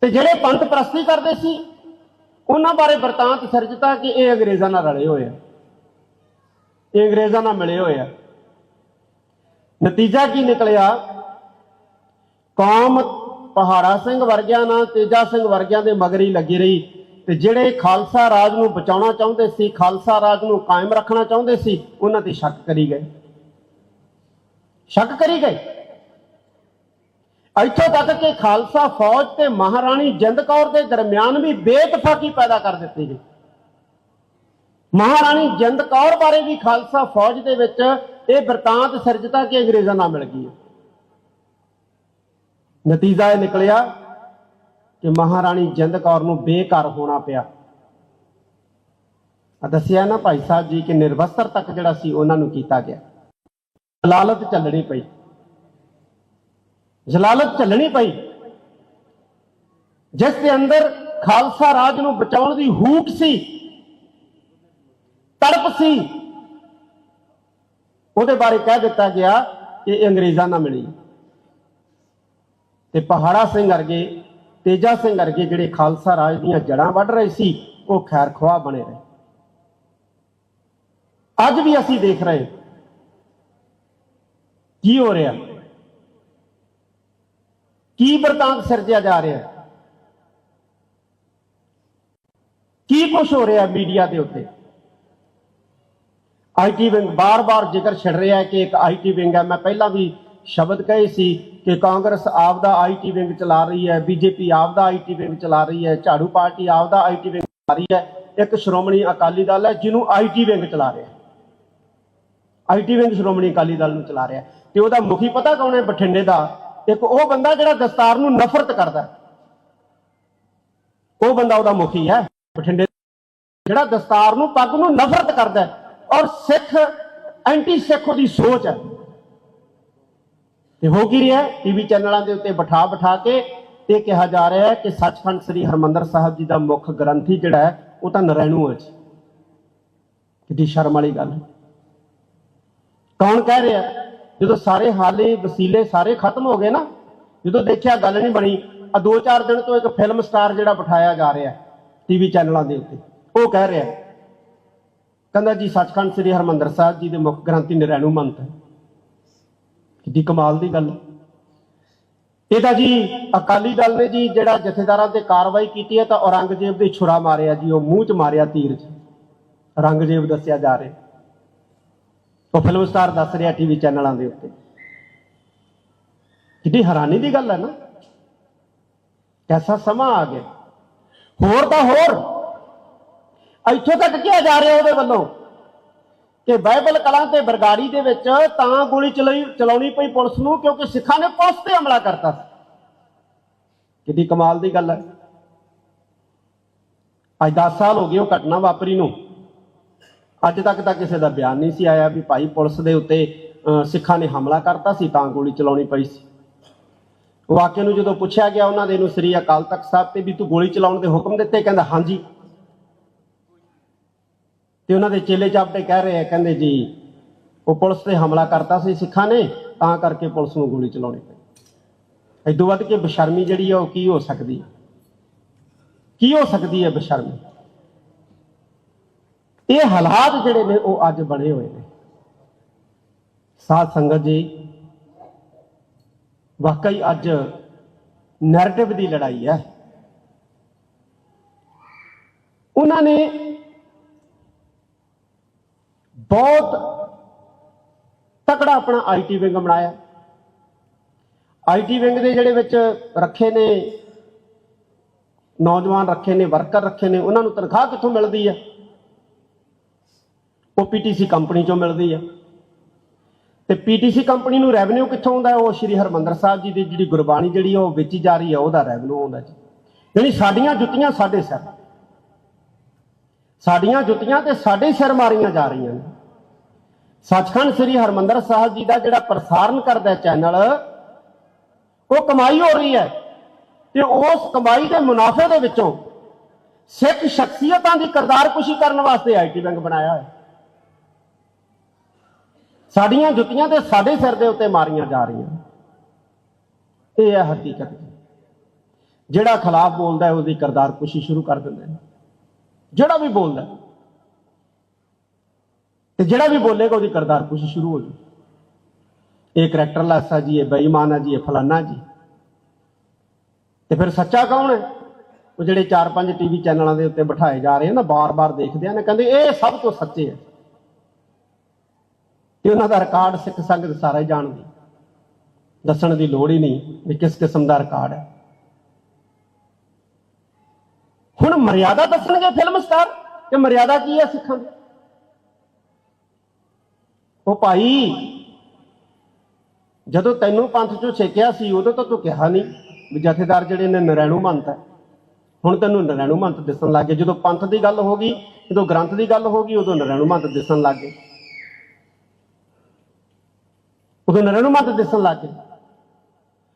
ਤੇ ਜਿਹੜੇ ਪੰਥ ਪ੍ਰਸਤੀ ਕਰਦੇ ਸੀ, ਉਹਨਾਂ ਬਾਰੇ ਵਰਤਾਂਤ ਸਿਰਜਤਾ ਕਿ ਇਹ ਅੰਗਰੇਜ਼ਾਂ ਨਾਲ ਰਲੇ ਹੋਏ ਆ। ਇਹ ਅੰਗਰੇਜ਼ਾਂ ਨਾਲ ਮਿਲੇ ਹੋਏ ਆ। ਨਤੀਜਾ ਕੀ ਨਿਕਲਿਆ? ਕੌਮ ਪਹਾੜਾ ਸਿੰਘ ਵਰਗਿਆਂ ਨਾਲ ਤੇਜਾ ਸਿੰਘ ਵਰਗਿਆਂ ਦੇ ਮਗਰ ਹੀ ਲੱਗੀ ਰਹੀ। ਤੇ ਜਿਹੜੇ ਖਾਲਸਾ ਰਾਜ ਨੂੰ ਬਚਾਉਣਾ ਚਾਹੁੰਦੇ ਸੀ, ਖਾਲਸਾ ਰਾਜ ਨੂੰ ਕਾਇਮ ਰੱਖਣਾ ਚਾਹੁੰਦੇ ਸੀ, ਉਹਨਾਂ ਤੇ ਸ਼ੱਕ ਕਰੀ ਗਏ। ਸ਼ੱਕ ਕਰੀ ਗਏ? ਇੱਥੋਂ ਤੱਕ ਕਿ ਖਾਲਸਾ ਫੌਜ ਤੇ ਮਹਾਰਾਣੀ ਜਿੰਦ ਕੌਰ ਦੇ ਦਰਮਿਆਨ ਵੀ ਬੇਇਤਫਾਕੀ ਪੈਦਾ ਕਰ ਦਿੱਤੀ ਗਈ। ਮਹਾਰਾਣੀ ਜਿੰਦ ਕੌਰ ਬਾਰੇ ਵੀ ਖਾਲਸਾ ਫੌਜ ਦੇ ਵਿੱਚ ਇਹ ਵਰਤਾਂਤ ਸਿਰਜਤਾ ਕਿ ਅੰਗਰੇਜ਼ਾਂ ਨਾਲ ਮਿਲ ਗਈ ਨਤੀਜਾ ਇਹ ਨਿਕਲਿਆ ਕਿ ਮਹਾਰਾਣੀ ਜਿੰਦ ਕੌਰ ਨੂੰ ਬੇਘਰ ਹੋਣਾ ਪਿਆ। ਆ ਦੱਸਿਆ ਨਾ ਭਾਈ ਸਾਹਿਬ ਜੀ ਕਿ ਨਿਰਵਸਤਰ ਤੱਕ ਜਿਹੜਾ ਸੀ ਉਹਨਾਂ ਨੂੰ ਕੀਤਾ ਗਿਆ। ਜਲਾਲਤ ਚੱਲਣੀ ਪਈ। ਜਲਾਲਤ ਝੱਲਣੀ ਪਈ। ਜਿਸ ਦੇ ਅੰਦਰ ਖਾਲਸਾ ਰਾਜ ਨੂੰ ਬਚਾਉਣ ਦੀ ਹੂਕ ਸੀ, ਤੜਪ ਸੀ, ਉਹਦੇ ਬਾਰੇ ਕਹਿ ਦਿੱਤਾ ਗਿਆ ਕਿ ਇਹ ਅੰਗਰੇਜ਼ਾਂ ਨਾਲ ਮਿਲੀ। ਤੇ ਪਹਾੜਾ ਸਿੰਘ ਵਰਗੇ, ਤੇਜਾ ਸਿੰਘ ਵਰਗੇ ਜਿਹੜੇ ਖਾਲਸਾ ਰਾਜ ਦੀਆਂ ਜੜਾਂ ਵੱਢ ਰਹੇ ਸੀ, ਉਹ ਖੈਰ ਖਵਾ ਬਣੇ ਰਹੇ। ਅੱਜ ਵੀ ਅਸੀਂ ਦੇਖ ਰਹੇ ਕੀ ਹੋ ਰਿਹਾ। ਕੀ ਵਰਤਾਂਤ ਸਿਰਜਿਆ ਜਾ ਰਿਹਾ? ਹੈ? ਕੀ ਕੁਝ ਹੋ ਰਿਹਾ ਮੀਡੀਆ ਦੇ ਉੱਤੇ? ਆਈਟੀ ਵਿੰਗ ਬਾਰ-ਬਾਰ ਜ਼ਿਕਰ ਛਿੜ ਰਿਹਾ ਹੈ ਕਿ ਇੱਕ ਆਈਟੀ ਵਿੰਗ ਹੈ। ਮੈਂ ਪਹਿਲਾਂ ਵੀ ਸ਼ਬਦ ਕਹੇ ਸੀ ਕਿ ਕਾਂਗਰਸ ਆਪਦਾ ਆਈਟੀ ਵਿੰਗ ਚਲਾ ਰਹੀ ਹੈ ਬੀਜੇਪੀ ਆਪਦਾ ਆਈਟੀ ਵਿੰਗ ਚਲਾ ਰਹੀ ਹੈ, ਝਾੜੂ ਪਾਰਟੀ ਆਪਦਾ ਆਈਟੀ ਵਿੰਗ ਚਲਾ ਰਹੀ ਹੈ। ਇੱਕ ਸ਼੍ਰੋਮਣੀ ਅਕਾਲੀ ਦਲ ਹੈ ਜਿਹਨੂੰ ਆਈਟੀ ਵਿੰਗ ਚਲਾ ਰਿਹਾ ਹੈ। ਆਈਟੀ ਵਿੰਗ ਸ਼੍ਰੋਮਣੀ ਅਕਾਲੀ ਦਲ ਨੂੰ ਚਲਾ ਰਿਹਾ ਤੇ ਉਹਦਾ ਮੁਖੀ ਪਤਾ ਕੌਣ ਹੈ? ਬਠਿੰਡੇ ਦਾ ਇੱਕ ਉਹ ਬੰਦਾ ਜਿਹੜਾ ਦਸਤਾਰ ਨੂੰ ਨਫ਼ਰਤ ਕਰਦਾ ਉਹ ਬੰਦਾ ਉਹਦਾ ਮੁਖੀ ਹੈ, ਬਠਿੰਡੇ ਜਿਹੜਾ ਦਸਤਾਰ ਨੂੰ, ਪੱਗ ਨੂੰ ਨਫ਼ਰਤ ਕਰਦਾ ਔਰ ਸਿੱਖ ਐਂਟੀ ਸਿੱਖ ਉਹਦੀ ਸੋਚ ਹੈ। ਤੇ ਹੋ ਕੀ ਰਿਹਾ ਟੀਵੀ ਚੈਨਲਾਂ ਦੇ ਉੱਤੇ ਬਿਠਾ ਬਿਠਾ ਕੇ ਇਹ ਕਿਹਾ ਜਾ ਰਿਹਾ ਹੈ ਕਿ ਸੱਚਖੰਡ ਸ੍ਰੀ ਹਰਮੰਦਰ ਸਾਹਿਬ ਜੀ ਦਾ ਮੁੱਖ ਗ੍ਰੰਥੀ ਜਿਹੜਾ ਹੈ, ਉਹ ਤਾਂ ਨਰੈਣੂ ਹੈ ਜੀ। ਕਿੱਡੀ ਸ਼ਰਮ ਵਾਲੀ ਗੱਲ ਕੌਣ ਕਹਿ ਰਿਹਾ ਜਦੋਂ ਸਾਰੇ ਹਾਲੇ ਵਸੀਲੇ ਸਾਰੇ ਖਤਮ ਹੋ ਗਏ ਨਾ, ਜਦੋਂ ਦੇਖਿਆ ਗੱਲ ਨਹੀਂ ਬਣੀ ਆ ਦੋ ਚਾਰ ਦਿਨ ਤੋਂ ਇੱਕ ਫਿਲਮ ਸਟਾਰ ਜਿਹੜਾ ਬਿਠਾਇਆ ਜਾ ਰਿਹਾ ਟੀਵੀ ਚੈਨਲਾਂ ਦੇ ਉੱਤੇ, ਉਹ ਕਹਿ ਰਿਹਾ ਕਹਿੰਦਾ ਜੀ ਸੱਚਖੰਡ ਸ੍ਰੀ ਹਰਮੰਦਰ ਸਾਹਿਬ ਜੀ ਦੇ ਮੁੱਖ ਗ੍ਰੰਥੀ ਨਰੈਣੂ ਮੰਤ ਹੈ। ਕਿੱਡੀ ਕਮਾਲ ਦੀ ਗੱਲ ਇਹ ਤਾਂ ਜੀ ਅਕਾਲੀ ਦਲ ਨੇ ਜੀ ਜਿਹੜਾ ਜਥੇਦਾਰਾਂ ਤੇ ਕਾਰਵਾਈ ਕੀਤੀ ਹੈ ਤਾਂ ਔਰੰਗਜ਼ੇਬ ਦੇ ਛੁਰਾ ਮਾਰਿਆ ਜੀ, ਉਹ ਮੂੰਹ 'ਚ ਮਾਰਿਆ ਤੀਰ 'ਚ। ਔਰੰਗਜ਼ੇਬ ਦੱਸਿਆ ਜਾ ਰਿਹਾ ਉਹ ਫਿਲਮ ਸਟਾਰ ਦੱਸ ਰਿਹਾ ਟੀਵੀ ਚੈਨਲਾਂ ਦੇ ਉੱਤੇ। ਕਿੱਡੀ ਹੈਰਾਨੀ ਦੀ ਗੱਲ ਹੈ ਨਾ। ਕੈਸਾ ਸਮਾਂ ਆ ਗਿਆ। ਹੋਰ ਤਾਂ ਹੋਰ। ਇੱਥੋਂ ਤੱਕ ਕਿਹਾ ਜਾ ਰਿਹਾ ਉਹਦੇ ਵੱਲੋਂ ਕਿ ਬਾਈਬਲ ਕਲਾਂ ਤੇ ਬਰਗਾੜੀ ਦੇ ਵਿੱਚ ਤਾਂ ਗੋਲੀ ਚਲਾਈ ਚਲਾਉਣੀ ਪਈ ਪੁਲਿਸ ਨੂੰ ਕਿਉਂਕਿ ਸਿੱਖਾਂ ਨੇ ਪੁਲਿਸ ਤੇ ਹਮਲਾ ਕਰਤਾ ਸੀ। ਕਿੱਡੀ ਕਮਾਲ ਦੀ ਗੱਲ ਹੈ। ਅੱਜ 10 ਸਾਲ ਹੋ ਗਏ ਉਹ ਘਟਨਾ ਵਾਪਰੀ ਨੂੰ। ਅੱਜ ਤੱਕ ਤਾਂ ਕਿਸੇ ਦਾ ਬਿਆਨ ਨਹੀਂ ਸੀ ਆਇਆ ਵੀ ਭਾਈ ਪੁਲਿਸ ਦੇ ਉੱਤੇ ਅਹ, ਸਿੱਖਾਂ ਨੇ ਹਮਲਾ ਕਰਤਾ ਸੀ ਤਾਂ ਗੋਲੀ ਚਲਾਉਣੀ ਪਈ ਸੀ। ਵਾਕਿਆ ਨੂੰ ਜਦੋਂ ਪੁੱਛਿਆ ਗਿਆ ਉਹਨਾਂ ਦੇ ਨੂੰ ਸ੍ਰੀ ਅਕਾਲ ਤਖਤ ਸਾਹਿਬ ਤੇ ਵੀ ਤੂੰ ਗੋਲੀ ਚਲਾਉਣ ਦੇ ਹੁਕਮ ਦਿੱਤੇ ਕਹਿੰਦਾ ਹਾਂਜੀ। ਤੇ ਉਹਨਾਂ ਦੇ ਚੇਲੇ ਚਾਪਟੇ ਕਹਿ ਰਹੇ ਆ ਕਹਿੰਦੇ ਜੀ ਉਹ ਪੁਲਿਸ ਤੇ ਹਮਲਾ ਕਰਤਾ ਸੀ ਸਿੱਖਾਂ ਨੇ ਤਾਂ ਕਰਕੇ ਪੁਲਿਸ ਨੂੰ ਗੋਲੀ ਚਲਾਉਣੀ ਪਈ। ਇਦੋਂ ਵੱਧ ਕੇ ਬਸ਼ਰਮੀ ਜਿਹੜੀ ਆ ਉਹ ਕੀ ਹੋ ਸਕਦੀ ਹੈ ਕੀ ਹੋ ਸਕਦੀ ਹੈ ਬਸ਼ਰਮੀ? ਇਹ ਹਾਲਾਤ ਜਿਹੜੇ ਨੇ ਉਹ ਅੱਜ ਬਣੇ ਹੋਏ ਨੇ। ਸਾਧ ਸੰਗਤ ਜੀ, ਵਾਕਈ ਅੱਜ ਨੈਰੇਟਿਵ ਦੀ ਲੜਾਈ ਹੈ। ਉਹਨਾਂ ਨੇ ਬਹੁਤ ਤਕੜਾ ਆਪਣਾ ਆਈਟੀ ਵਿੰਗ ਬਣਾਇਆ। ਆਈਟੀ ਵਿੰਗ ਦੇ ਜਿਹੜੇ ਵਿੱਚ ਰੱਖੇ ਨੇ, ਨੌਜਵਾਨ ਰੱਖੇ ਨੇ ਵਰਕਰ ਰੱਖੇ ਨੇ, ਉਹਨਾਂ ਨੂੰ ਤਨਖਾਹ ਕਿੱਥੋਂ ਮਿਲਦੀ ਹੈ? ਉਹ ਪੀਟੀਸੀ ਕੰਪਨੀ ਚੋਂ ਮਿਲਦੀ ਹੈ ਤੇ ਪੀਟੀਸੀ ਕੰਪਨੀ ਨੂੰ ਰੈਵਨਿਊ ਕਿੱਥੋਂ ਆਉਂਦਾ? ਉਹ ਸ਼੍ਰੀ ਹਰਮੰਦਰ ਸਾਹਿਬ ਜੀ ਦੀ ਜਿਹੜੀ ਗੁਰਬਾਣੀ ਜਿਹੜੀ ਆ, ਉਹ ਵੇਚੀ ਜਾ ਰਹੀ ਹੈ ਉਹਦਾ ਰੈਵਨਿਊ ਆਉਂਦਾ ਜੀ। ਯਾਨੀ ਸਾਡੀਆਂ ਜੁੱਤੀਆਂ ਸਾਡੇ ਸਿਰ। ਸਾਡੀਆਂ ਜੁੱਤੀਆਂ ਤੇ ਸਾਡੇ ਸਿਰ ਮਾਰੀਆਂ ਜਾ ਰਹੀਆਂ ਨੇ। ਸੱਚਖੰਡ ਸ੍ਰੀ ਹਰਮੰਦਰ ਸਾਹਿਬ ਜੀ ਦਾ ਜਿਹੜਾ ਪ੍ਰਸਾਰਣ ਕਰਦਾ ਚੈਨਲ, ਉਹ ਕਮਾਈ ਹੋ ਰਹੀ ਹੈ। ਤੇ ਉਸ ਕਮਾਈ ਦੇ ਮੁਨਾਫੇ ਦੇ ਵਿੱਚੋਂ ਸਿੱਖ ਸ਼ਖਸੀਅਤਾਂ ਦੀ ਕਰਤਾਰਕੁਸ਼ੀ ਕਰਨ ਵਾਸਤੇ ਆਈਟੀ ਬੈਂਕ ਬਣਾਇਆ ਹੈ ਸਾਡੀਆਂ ਜੁੱਤੀਆਂ ਤੇ ਸਾਡੇ ਸਿਰ ਦੇ ਉੱਤੇ ਮਾਰੀਆਂ ਜਾ ਰਹੀਆਂ। ਇਹ ਹੈ ਹਕੀਕਤ। ਜਿਹੜਾ ਖਿਲਾਫ ਬੋਲਦਾ ਹੈ, ਉਹਦੀ ਕਰਦਾਰ ਕੁਸ਼ੀ ਸ਼ੁਰੂ ਕਰ ਦਿੰਦਾ ਨੇ ਜਿਹੜਾ ਵੀ ਬੋਲਦਾ ਹੈ। ਤੇ ਜਿਹੜਾ ਵੀ ਬੋਲੇਗਾ, ਉਹਦੀ ਕਰਦਾਰ ਕੁਸ਼ੀ ਸ਼ੁਰੂ ਹੋ ਜੂ ਇਹ ਕਰੈਕਟਰਲੈਸ ਆ ਜੀ, ਇਹ ਬੇਈਮਾਨ ਆ ਜੀ, ਇਹ ਫਲਾਨਾ ਜੀ। ਤੇ ਫਿਰ ਸੱਚਾ ਕੌਣ ਹੈ? ਉਹ ਜਿਹੜੇ 4-5 ਟੀਵੀ ਚੈਨਲਾਂ ਦੇ ਉੱਤੇ ਬਿਠਾਏ ਜਾ ਰਹੇ ਆ ਨਾ, ਬਾਰ-ਬਾਰ ਦੇਖਦੇ ਆ ਨਾ, ਕਹਿੰਦੇ ਇਹ ਸਭ ਤੋਂ ਸੱਚੇ ਹੈ ਤੇ ਉਹਨਾਂ ਦਾ ਰਿਕਾਰਡ ਸਿੱਖ ਸੰਗਤ ਸਾਰੇ ਜਾਣਦੀ ਦੱਸਣ ਦੀ ਲੋੜ ਹੀ ਨਹੀਂ ਵੀ ਕਿਸ ਕਿਸਮ ਦਾ ਰਿਕਾਰਡ ਹੈ। ਹੁਣ ਮਰਿਆਦਾ ਦੱਸਣਗੇ ਫਿਲਮ ਸਟਾਰ ਕਿ ਮਰਿਆਦਾ ਕੀ ਹੈ ਸਿੱਖਾਂ ਦੀ? ਉਹ ਭਾਈ, ਜਦੋਂ ਤੈਨੂੰ ਪੰਥ ਚੋਂ ਛੇਕਿਆ ਸੀ, ਉਦੋਂ ਤਾਂ ਤੂੰ ਕਿਹਾ ਨਹੀਂ ਵੀ ਜਥੇਦਾਰ ਜਿਹੜੇ ਨੇ ਨਰੈਣੂ ਮੰਤ ਹੈ। ਹੁਣ ਤੈਨੂੰ ਨਰੈਣੂ ਮੰਤ ਦਿਸਣ ਲੱਗ ਗਏ। ਜਦੋਂ ਪੰਥ ਦੀ ਗੱਲ ਹੋ ਗਈ, ਜਦੋਂ ਗ੍ਰੰਥ ਦੀ ਗੱਲ ਹੋ ਗਈ, ਉਦੋਂ ਨਰੈਣੂ ਮੰਤ ਦਿਸਣ ਲੱਗ ਗਏ ਉਦੋਂ ਨਰੈਣੂ ਮੰਤ ਦਿਸਣ ਲੱਗ ਗਏ